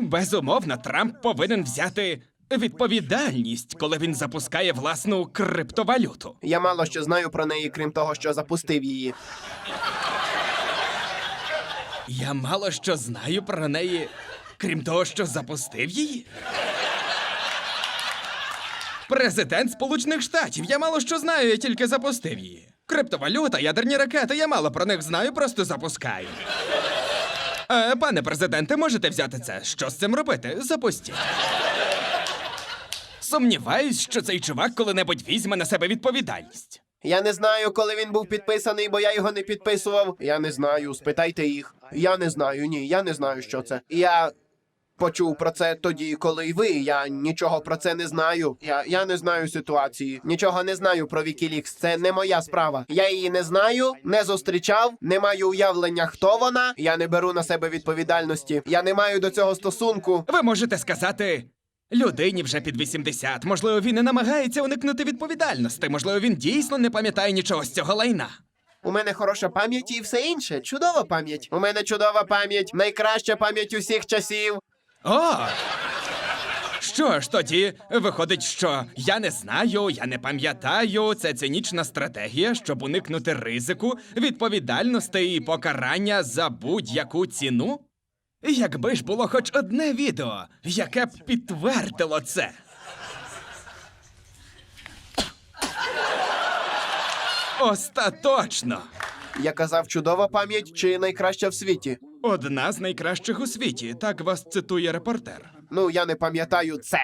Безумовно, Трамп повинен взяти відповідальність, коли він запускає власну криптовалюту. Я мало що знаю про неї, крім того, що запустив її. Я мало що знаю про неї, крім того, що запустив її. Президент Сполучених Штатів. Я мало що знаю, я тільки запустив її. Криптовалюта, ядерні ракети, я мало про них знаю, просто запускаю. Е, пане президенте, можете взяти це? Що з цим робити? Запустіть. Сумніваюсь, що цей чувак коли-небудь візьме на себе відповідальність. Я не знаю, коли він був підписаний, бо я його не підписував. Я не знаю, спитайте їх. Я не знаю, ні, я не знаю, що це. Я почув про це тоді, коли й ви. Я нічого про це не знаю. Я, я не знаю ситуації. Нічого не знаю про Вікілікс. Це не моя справа. Я її не знаю, не зустрічав, не маю уявлення, хто вона. Я не беру на себе відповідальності. Я не маю до цього стосунку. Ви можете сказати. Людині вже під 80. Можливо, він і намагається уникнути відповідальності. Можливо, він дійсно не пам'ятає нічого з цього лайна. У мене хороша пам'ять і все інше. Чудова пам'ять. У мене чудова пам'ять, найкраща пам'ять усіх часів. О! Що ж тоді, виходить, що я не знаю, я не пам'ятаю. Це цинічна стратегія, щоб уникнути ризику, відповідальності і покарання за будь-яку ціну? Якби ж було хоч одне відео, яке б підтвердило це. Остаточно! Я казав, чудова пам'ять чи найкраща в світі. Одна з найкращих у світі, так вас цитує репортер. Ну, я не пам'ятаю це.